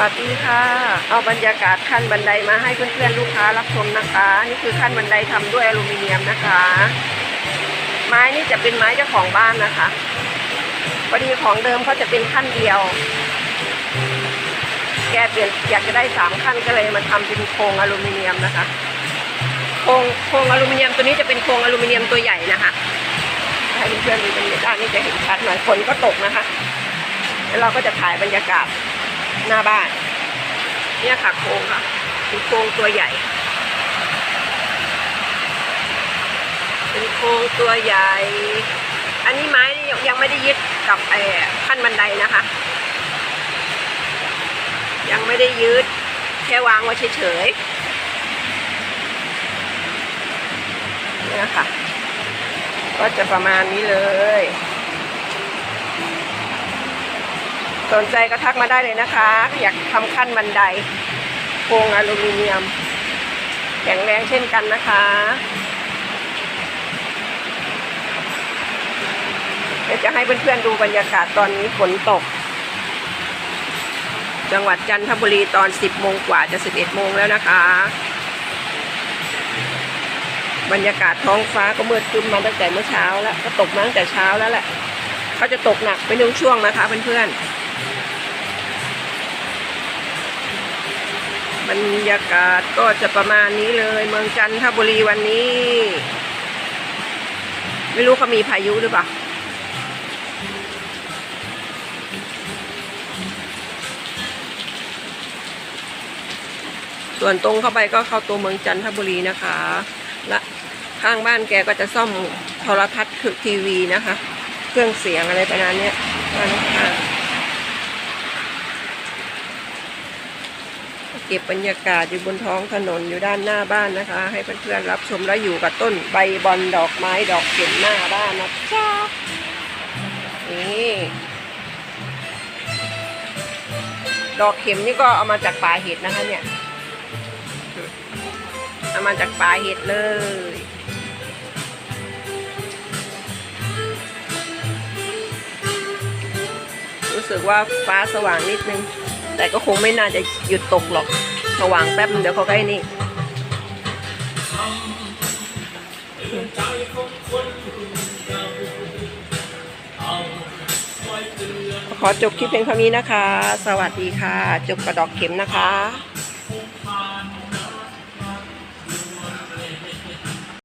วัสดีค่ะ เอาบรรยากาศขั้นบันไดมาให้เพื่อนๆลูกค้ารับชมนะคะ นี่คือขั้นบันไดทำด้วยอลูมิเนียมนะคะ ไม้นี่จะเป็นไม้เจ้าของบ้านนะคะพอดีของเดิมเขาจะเป็นขั้นเดียว แกเปลี่ยนอยากจะได้สามขั้นก็เลยมาทำเป็นโครงอลูมิเนียมนะคะโครงโครงอลูมิเนียมตัวนี้จะเป็นโครงอลูมิเนียมตัวใหญ่นะคะให้เพื่อนๆดูบรรยากาศนี่จะเห็นชัดหน่อยฝนก็ตกนะคะแล้วเราก็จะถ่ายบรรยากาศ หน้าบ้าน เนี่ยค่ะโครงค่ะเป็นโครงตัวใหญ่ เป็นโครงตัวใหญ่ อันนี้ไม้ยังไม่ได้ยึดกับไอ้ขั้นบันไดนะคะ ยังไม่ได้ยึดแค่วางไว้เฉยๆเนี่ยค่ะ ก็จะประมาณนี้เลย สนใจก็ทักมาได้เลยนะคะ อยากทำขั้นบันไดโครงอลูมิเนียม แข็งแรงเช่นกันนะคะ เดี๋ยวจะให้เพื่อนๆดูบรรยากาศตอนนี้ฝนตก จังหวัดจันทบุรีตอน 10โมงกว่าจะ 11โมงแล้วนะคะ บรรยากาศท้องฟ้าก็มืดครึ้มมาตั้งแต่เมื่อเช้าแล้ว ก็ตกมาตั้งแต่เช้าแล้วแหละเขาจะตกหนักเป็นช่วงๆนะคะเพื่อนๆ บรรยากาศก็จะประมาณนี้เลย เมืองจันทบุรีวันนี้ ไม่รู้เขามีพายุหรือเปล่าส่วนตรงเข้าไปก็เข้าตัวเมืองจันทบุรีนะคะ และข้างบ้านแกก็จะซ่อมโทรทัศน์คือทีวีนะคะ เครื่องเสียงอะไรประมาณเนี้ยบ้านข้าง ก็บบรรยากาศอยู่บนท้องถนนอยู่ด้านหน้าบ้านนะคะ ให้เพื่อนๆรับชมแล้วอยู่กับต้นใบบอลดอกไม้ดอกเข็มหน้าบ้านนะจ๊ะนี่ดอกเข็มนี่ก็เอามาจากป่าเห็ดนะคะเนี่ยเอามาจากป่าเห็ดเลยรู้สึกว่าฟ้าสว่างนิดนึง แต่ก็คงไม่น่าจะหยุดตกหรอกสว่างแป๊บเดี๋ยวเขาใกล้นี่ขอจบคลิปเพียงเท่านี้นะคะ สวัสดีค่ะ จบกระดอกเข็มนะคะ